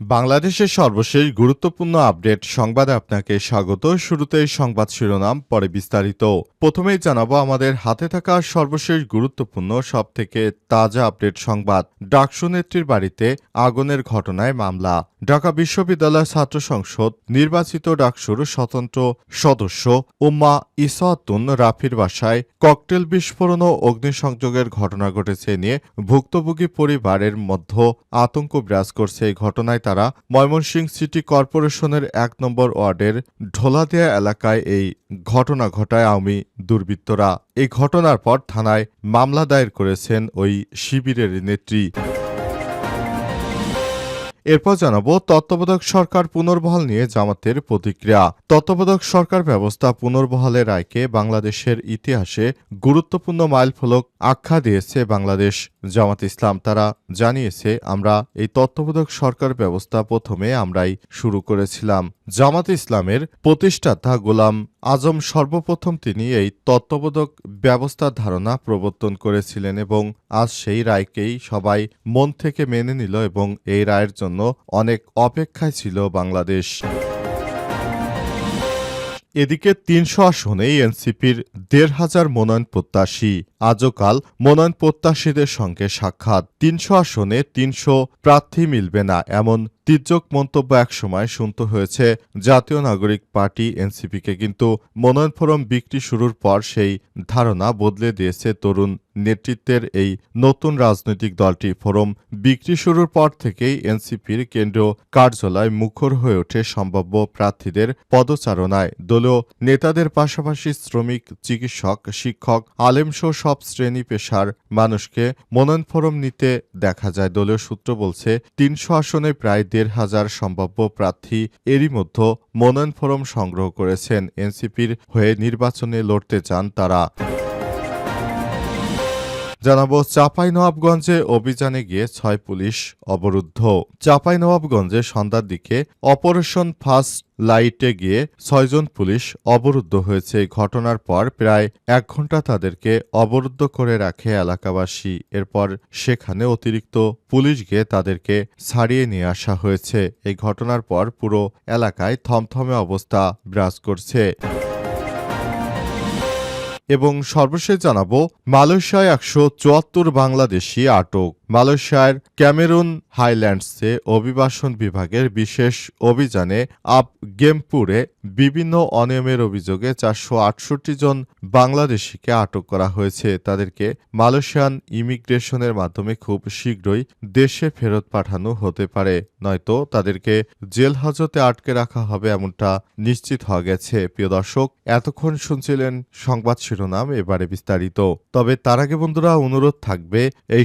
বাংলাদেশের সর্বশেষ গুরুত্বপূর্ণ আপডেট সংবাদে আপনাকে স্বাগত। শুরুতেই সংবাদ শিরোনাম, পরে বিস্তারিত। প্রথমেই জানাব আমাদের হাতে থাকা সর্বশেষ গুরুত্বপূর্ণ সব থেকে তাজা আপডেট সংবাদ। ডাকসু নেত্রীর বাড়িতে আগুনের ঘটনায় মামলা। ঢাকা বিশ্ববিদ্যালয় ছাত্র সংসদ নির্বাচিত ডাকসুর স্বতন্ত্র সদস্য উম্মা ইসাতুন রাফির বাসায় ককটেল বিস্ফোরণ ও অগ্নিসংযোগের ঘটনা ঘটেছে নিয়ে ভুক্তভোগী পরিবারের মধ্যে আতঙ্ক বিরাজ করছে এই ঘটনায়। তারা ময়মনসিংহ সিটি কর্পোরেশনের এক নম্বর ওয়ার্ডের ঢোলাদিয়া এলাকায় এই ঘটনা ঘটায় আওয়ামী দুর্বৃত্তরা। এই ঘটনার পর থানায় মামলা দায়ের করেছেন ওই শিবিরের নেত্রী। এরপর জানাব, তত্ত্বাবধায়ক সরকার পুনর্বহাল নিয়ে জামাতের প্রতিক্রিয়া। তত্ত্বাবধায়ক সরকার ব্যবস্থা পুনর্বহালের রায়কে বাংলাদেশের ইতিহাসে গুরুত্বপূর্ণ মাইলফলক আখ্যা দিয়েছে বাংলাদেশ জামাত ইসলাম। তারা জানিয়েছে, আমরা এই তত্ত্বাবধায়ক সরকার ব্যবস্থা প্রথমে আমরাই শুরু করেছিলাম। জামাত ইসলামের প্রতিষ্ঠাতা গোলাম আজম সর্বপ্রথম তিনি এই তত্ত্ববোধক ব্যবস্থার ধারণা প্রবর্তন করেছিলেন এবং আজ সেই রায়কেই সবাই মন থেকে মেনে নিল এবং এই রায়ের জন্য অনেক অপেক্ষায় ছিল বাংলাদেশ। এদিকে তিনশো আসনে এনসিপির দেড় হাজার মনোনয়ন প্রত্যাশী আজও কাল মনোনয়ন প্রত্যাশীদের সঙ্গে সাক্ষাৎ। তিনশো আসনে তিনশো প্রার্থী মিলবে না, এমন তির্যক মন্তব্য একসময় শুনতে হয়েছে জাতীয় নাগরিক পার্টি এনসিপিকে। কিন্তু মনোনয়ন ফোরাম বিক্রি শুরুর পর সেই ধারণা বদলে দিয়েছে তরুণ নেতৃত্বের এই নতুন রাজনৈতিক দলটি। ফোরাম বিক্রি শুরুর পর থেকেই এনসিপির কেন্দ্রীয় কার্যালয় মুখর হয়ে ওঠে সম্ভাব্য প্রার্থীদের পদচারণায়। দলীয় নেতাদের পাশাপাশি শ্রমিক, চিকিৎসক, শিক্ষক, আলেমসহ সব শ্রেণি পেশার মানুষকে মনোনয়ন ফরম নিতে দেখা যায়। দলীয় সূত্র বলছে, তিনশো আসনে প্রায় দেড় হাজার সম্ভাব্য প্রার্থী এরই মধ্যে মনোনয়ন ফরম সংগ্রহ করেছেন। এনসিপির হয়ে নির্বাচনে লড়তে চান তারা। জানাব, চাঁপাইনবাবগঞ্জে অভিযানে গিয়ে ছয় পুলিশ অবরুদ্ধ। চাঁপাইনবাবগঞ্জে সন্ধ্যার দিকে অপারেশন ফার্স্ট লাইটে গিয়ে ছয়জন পুলিশ অবরুদ্ধ হয়েছে। ঘটনার পর প্রায় এক ঘণ্টা তাদেরকে অবরুদ্ধ করে রাখে এলাকাবাসী। এরপর সেখানে অতিরিক্ত পুলিশ গিয়ে তাদেরকে ছাড়িয়ে নিয়ে আসা হয়েছে। এই ঘটনার পর পুরো এলাকায় থমথমে অবস্থা বিরাজ করছে। এবং সর্বশেষ জানাব মালয়েশিয়ায় একশো চুয়াত্তর বাংলাদেশি আটক। মালয়েশিয়ার ক্যামেরুন হাইল্যান্ডসে অভিবাসন বিভাগের বিশেষ অভিযানে আপ গেমপুরে বিভিন্ন অনিয়মের অভিযোগে চারশো আটষট্টি জন বাংলাদেশিকে আটক করা হয়েছে। তাদেরকে মালয়েশিয়ান ইমিগ্রেশনের মাধ্যমে খুব শীঘ্রই দেশে ফেরত পাঠানো হতে পারে। নয়তো তাদেরকে জেল হাজতে আটকে রাখা হবে এমনটা নিশ্চিত হওয়া গেছে। প্রিয় দর্শক, এতক্ষণ শুনছিলেন সংবাদ শিরোনাম, এবারে বিস্তারিত। তবে তার আগে বন্ধুরা, অনুরোধ থাকবে, এই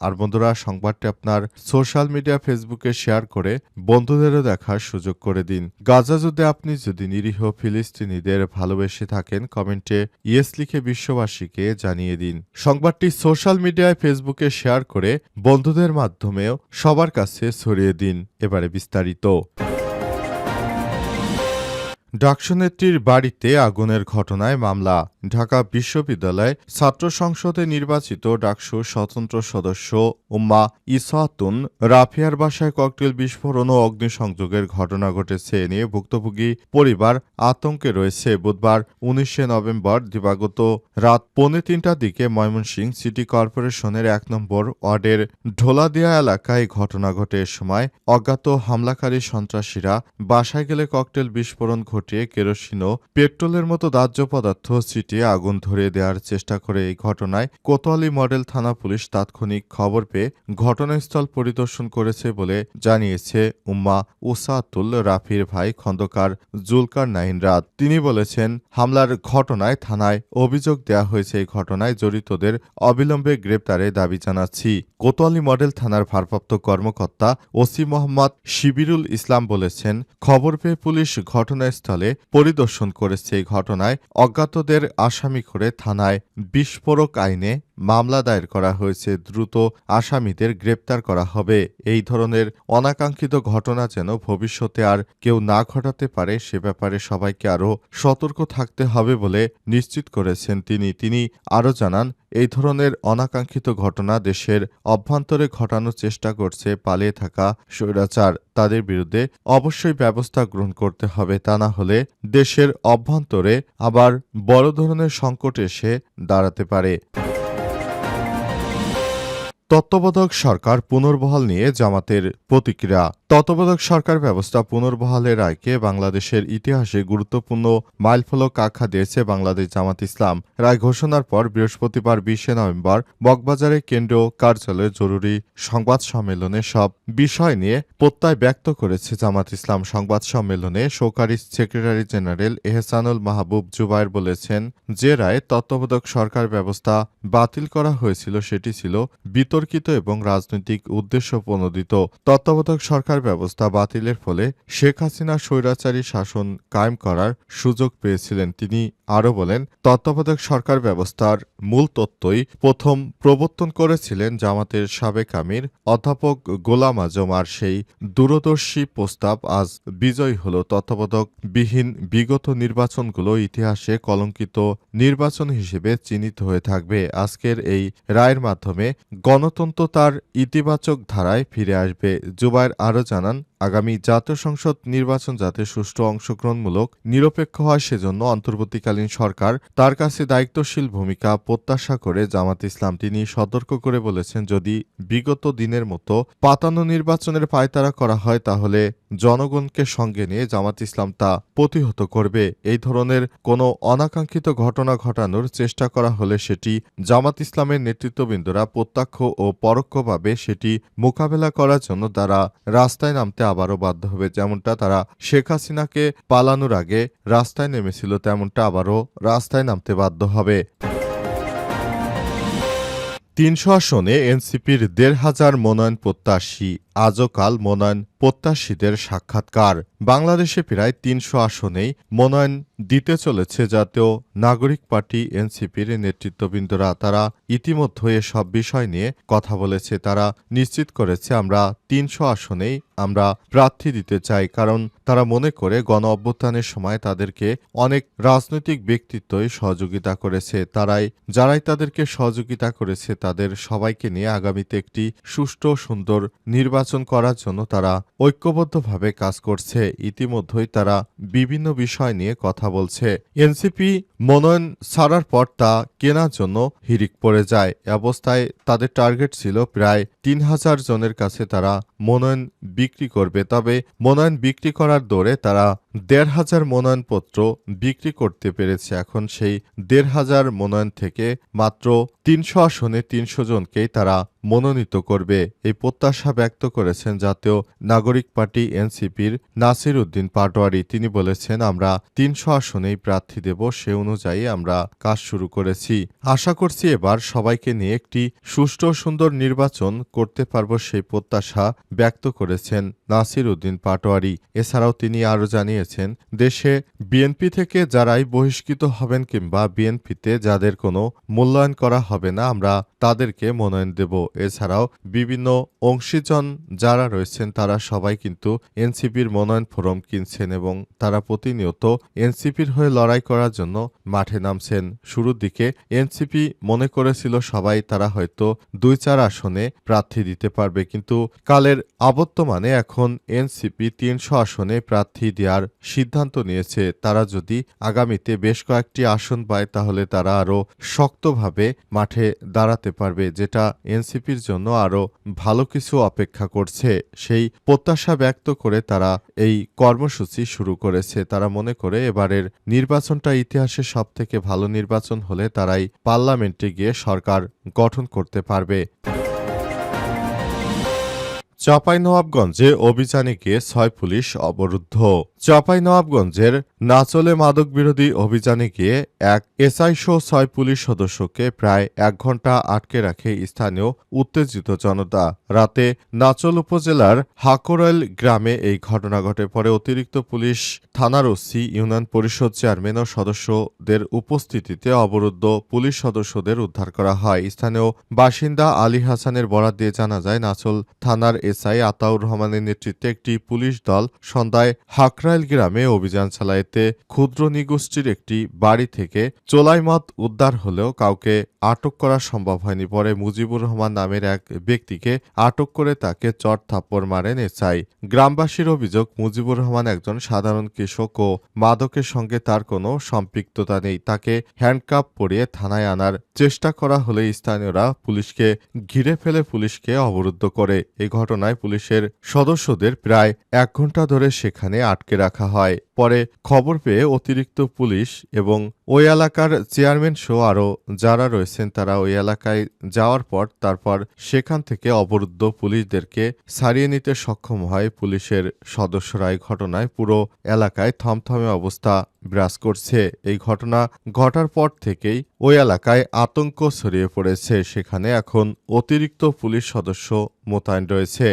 আর বন্ধুরা, সংবাদটি আপনার সোশ্যাল মিডিয়া, ফেসবুকে শেয়ার করে বন্ধুদেরও দেখার সুযোগ করে দিন। গাজা যুদ্ধে আপনি যদি নিরীহ ফিলিস্তিনিদের ভালোবেসে থাকেন, কমেন্টে ইয়েস লিখে বিশ্ববাসীকে জানিয়ে দিন। সংবাদটি সোশ্যাল মিডিয়ায়, ফেসবুকে শেয়ার করে বন্ধুদের মাধ্যমেও সবার কাছে ছড়িয়ে দিন। এবারে বিস্তারিত। ডাকসুনেত্রীর বাড়িতে আগুনের ঘটনায় মামলা। ঢাকা বিশ্ববিদ্যালয় ছাত্র সংসদে নির্বাচিত ডাকসুর স্বতন্ত্র সদস্য উম্মা ইসাতুন রাফিয়ার বাসায় ককটেল বিস্ফোরণ ও অগ্নিসংযোগের ঘটনা ঘটেছে এ নিয়ে ভুক্তভোগী পরিবার আতঙ্কে রয়েছে। বুধবার উনিশে নভেম্বর দিবাগত রাত পৌনে তিনটার দিকে ময়মনসিংহ সিটি কর্পোরেশনের এক নম্বর ওয়ার্ডের ঢোলাদিয়া এলাকায় ঘটনা ঘটে। এ সময় অজ্ঞাত হামলাকারী সন্ত্রাসীরা বাসায় গেলে ককটেল বিস্ফোরণ ঘটিয়ে কেরোসিন ও পেট্রোলের মতো দাহ্য পদার্থ ছিটিয়ে আগুন ধরিয়ে দেওয়ার চেষ্টা করে এই ঘটনায় কোতোয়ালি মডেল থানা পুলিশ তাৎক্ষণিক খবর পেয়ে ঘটনাস্থল পরিদর্শন করেছে বলে জানিয়েছে উম্মা উসাতুল রাফির ভাই খন্দকার জুলকার নাইন রাত তিনি বলেছেন, হামলার ঘটনায় থানায় অভিযোগ দেয়া হয়েছে এই ঘটনায় জড়িতদের অবিলম্বে গ্রেপ্তারে দাবি জানাচ্ছি। কোতোয়ালি মডেল থানার ভারপ্রাপ্ত কর্মকর্তা ওসি মোহাম্মদ শিবিরুল ইসলাম বলেছেন, খবর পেয়ে পুলিশ ঘটনাস্থল ঘটনাস্থলে পরিদর্শন করেছে এই ঘটনায় অজ্ঞাতদের আসামি করে থানায় বিস্ফোরক আইনে মামলা দায়ের করা হয়েছে। দ্রুত আসামিদের গ্রেপ্তার করা হবে। এই ধরনের অনাকাঙ্ক্ষিত ঘটনা যেন ভবিষ্যতে আর কেউ না ঘটাতে পারে, সে ব্যাপারে সবাইকে আরও সতর্ক থাকতে হবে বলে নিশ্চিত করেছেন তিনি। তিনি আরও জানান, এই ধরনের অনাকাঙ্ক্ষিত ঘটনা দেশের অভ্যন্তরে ঘটানোর চেষ্টা করছে, পালিয়ে থাকা স্বৈরাচার। তাদের বিরুদ্ধে অবশ্যই ব্যবস্থা গ্রহণ করতে হবে, তা না হলে দেশের অভ্যন্তরে আবার বড় ধরনের সংকট এসে দাঁড়াতে পারে। তত্ত্বাবধায়ক সরকার পুনর্বহাল নিয়ে জামাতের প্রতিক্রিয়া তত্ত্বাবধায়ক সরকার ব্যবস্থা পুনর্বহালের রায়কে বাংলাদেশের ইতিহাসে গুরুত্বপূর্ণ মাইলফলক আখ্যা দিয়েছে বাংলাদেশ জামাত ইসলাম। রায় ঘোষণার পর বৃহস্পতিবার বিশে নভেম্বর বকবাজারে কেন্দ্রীয় কার্যালয়ে জরুরি সংবাদ সম্মেলনে সব বিষয় নিয়ে প্রত্যয় ব্যক্ত করেছে জামাত ইসলাম। সংবাদ সম্মেলনে সহকারী সেক্রেটারি জেনারেল এহসানুল মাহবুব জুবায়ের বলেছেন যে রায় তত্ত্বাবধায়ক সরকার ব্যবস্থা বাতিল করা হয়েছিল সেটি ছিল বিতর্কিত এবং রাজনৈতিক উদ্দেশ্য প্রণোদিত। তত্ত্বাবধায়ক সরকার ব্যবস্থা বাতিলের ফলে শেখ হাসিনা স্বৈরাচারী শাসন কায়েম করার সুযোগ পেয়েছিলেন তিনি। আরও বলেন, তত্ত্বাবধায়ক সরকার ব্যবস্থার মূল তত্ত্বই প্রথম প্রবর্তন করেছিলেন জামাতের সাবেক আমির, অধ্যাপক গোলাম আজম, আর সেই দূরদর্শী প্রস্তাব আজ বিজয়ী হল। তত্ত্বাবধায়ক বিহীন বিগত নির্বাচনগুলো ইতিহাসে কলঙ্কিত নির্বাচন হিসেবে চিহ্নিত হয়ে থাকবে। আজকের এই রায়ের মাধ্যমে গণতন্ত্র তার ইতিবাচক ধারায় ফিরে আসবে। জুবাইর জুবায়ের আরও জানান আগামী জাতীয় সংসদ নির্বাচন যাতে সুষ্ঠু অংশগ্রহণমূলক, নিরপেক্ষ হয় সেজন্য অন্তর্বর্তীকালীন সরকার তার কাছে দায়িত্বশীল ভূমিকা প্রত্যাশা করে জামাত ইসলাম তিনি সতর্ক করে বলেছেন, যদি বিগত দিনের মতো পাতানো নির্বাচনের পায়তারা করা হয় তাহলে জনগণকে সঙ্গে নিয়ে জামাত ইসলাম তা প্রতিহত করবে। এই ধরনের কোনো অনাকাঙ্ক্ষিত ঘটনা ঘটানোর চেষ্টা করা হলে সেটি জামাত ইসলামের নেতৃত্ববৃন্দরা প্রত্যক্ষ ও পরোক্ষভাবে সেটি মোকাবেলা করার জন্য তারা রাস্তায় নামতে আবারও বাধ্য হবে। যেমনটা তারা শেখ হাসিনাকে পালানোর আগে রাস্তায় নেমেছিল, তেমনটা আবারও রাস্তায় নামতে বাধ্য হবে। তিনশো আসনে এনসিপির দেড় হাজার মনোনয়ন প্রত্যাশী আজও কাল মনোনয়ন প্রত্যাশীদের সাক্ষাৎকার। বাংলাদেশে প্রায় তিনশো আসনেই মনোনয়ন দিতে চলেছে জাতীয় নাগরিক পার্টি এনসিপির নেতৃত্ববৃন্দরা। তারা ইতিমধ্যে এসব বিষয় নিয়ে কথা বলেছে। তারা নিশ্চিত করেছে, আমরা তিনশো আসনেই আমরা প্রার্থী দিতে চাই, কারণ তারা মনে করে গণ অভ্যুত্থানের সময় তাদেরকে অনেক রাজনৈতিক ব্যক্তিত্বই সহযোগিতা করেছে। তারাই, যারাই তাদেরকে সহযোগিতা করেছে, তাদের সবাইকে নিয়ে আগামীতে একটি সুষ্ঠু, সুন্দর নির্বাচন করার জন্য তারা ঐক্যবদ্ধভাবে কাজ করছে। ইতিমধ্যেই তারা বিভিন্ন বিষয় নিয়ে কথা বলছে। এনসিপি মনোনয়ন ছাড়ার পর তা কেনার জন্য হিরিক পড়ে যায়। অবস্থায় তাদের টার্গেট ছিল প্রায় তিন হাজার জনের কাছে তারা মনোনয়ন বিক্রি করবে। তবে মনোনয়ন বিক্রি করার দৌড়ে তারা দেড় হাজার মনোনয়নপত্র বিক্রি করতে পেরেছে। এখন সেই দেড় হাজার মনোনয়ন থেকে মাত্র তিনশো আসনে তিনশো জনকেই তারা মনোনীত করবে। এই প্রত্যাশা ব্যক্ত করেছেন জাতীয় নাগরিক পার্টি এনসিপির নাসির উদ্দিন পাটোয়ারি। তিনি বলেছেন, আমরা তিনশো আসনেই প্রার্থী দেব, সে অনুযায়ী আমরা কাজ শুরু করেছি। আশা করছি এবার সবাইকে নিয়ে একটি সুষ্ঠু সুন্দর নির্বাচন করতে পারব সেই প্রত্যাশা ব্যক্ত করেছেন নাসির উদ্দিন পাটোয়ারি। এছাড়াও তিনি আরও জানিয়েছেন, দেশে বিএনপি থেকে যারাই বহিষ্কৃত হবেন কিংবা বিএনপিতে যাদের কোনো মূল্যায়ন করা হবে না, আমরা তাদেরকে মনোনয়ন দেব। এছাড়াও বিভিন্ন অংশীজন যারা রয়েছেন, তারা সবাই কিন্তু এনসিপির মনোনয়ন ফোরম কিনছেন এবং তারা প্রতিনিয়ত এনসিপির হয়ে লড়াই করার জন্য মাঠে নামছেন। শুরুর দিকে এনসিপি মনে করেছিল সবাই তারা হয়তো দুই চার আসনে প্রার্থী দিতে পারবে, কিন্তু কালের আবর্তমানে এখন এনসিপি তিনশো আসনে প্রার্থী দেওয়ার সিদ্ধান্ত নিয়েছে। তারা যদি আগামীতে বেশ কয়েকটি আসন পায়, তাহলে তারা আরও শক্তভাবে মাঠে দাঁড়াতে পারবে, যেটা এনসিপির জন্য আরও ভালো কিছু অপেক্ষা করছে। সেই প্রত্যাশা ব্যক্ত করে তারা এই কর্মসূচি শুরু করেছে। তারা মনে করে এবারের নির্বাচনটা ইতিহাসে সব থেকে ভালো নির্বাচন হলে তারাই পার্লামেন্টে গিয়ে সরকার গঠন করতে পারবে। চাঁপাইনবাবগঞ্জে অভিযানে গিয়ে ছয় পুলিশ অবরুদ্ধ। চাঁপাইনবাবগঞ্জের নাচলে মাদক বিরোধী অভিযানে গিয়ে এক এসআই সহ ছয় পুলিশ সদস্যকে প্রায় এক ঘণ্টা আটকে রাখে স্থানীয় উত্তেজিত জনতা। রাতে নাচল উপজেলার হাকরাইল গ্রামে এই ঘটনা ঘটে। পরে অতিরিক্ত পুলিশ থানার ওসি, ইউনিয়ন পরিষদ চেয়ারম্যান ও সদস্যদের উপস্থিতিতে অবরুদ্ধ পুলিশ সদস্যদের উদ্ধার করা হয়। স্থানীয় বাসিন্দা আলী হাসানের বরাত দিয়ে জানা যায়, নাচল থানার এসআই আতাউর রহমানের নেতৃত্বে একটি পুলিশ দল সন্ধ্যায় হাকরাইল গ্রামে অভিযান চালায় এতে ক্ষুদ্র নিগোষ্ঠীর একটি বাড়ি থেকে চোলাই মদ উদ্ধার হলেও কাউকে আটক করা সম্ভব হয়নি। পরে মুজিবুর রহমান নামের এক ব্যক্তিকে আটক করে তাকে চট থাপ্পড় মারেন এসআই। গ্রামবাসীর অভিযোগ, মুজিবুর রহমান একজন সাধারণ কৃষক ও মাদকের সঙ্গে তার কোনো সম্পৃক্ততা নেই। তাকে হ্যান্ডকাপ পরিয়ে থানায় আনার চেষ্টা করা হলে স্থানীয়রা পুলিশকে ঘিরে ফেলে পুলিশকে অবরুদ্ধ করে। এই ঘটনায় পুলিশের সদস্যদের প্রায় এক ঘণ্টা ধরে সেখানে আটকে রাখা হয়। পরে খবর পেয়ে অতিরিক্ত পুলিশ এবং ওই এলাকার চেয়ারম্যান সহ আরও যারা রয়েছেন তারা ওই এলাকায় যাওয়ার পর তারপর সেখান থেকে অবরুদ্ধ পুলিশদেরকে সারিয়ে নিতে সক্ষম হয় পুলিশের সদস্যরা। এই ঘটনায় পুরো এলাকায় থমথমে অবস্থা বিরাজ করছে। এই ঘটনা ঘটার পর থেকেই ওই এলাকায় আতঙ্ক ছড়িয়ে পড়েছে। সেখানে এখন অতিরিক্ত পুলিশ সদস্য মোতায়েন রয়েছে।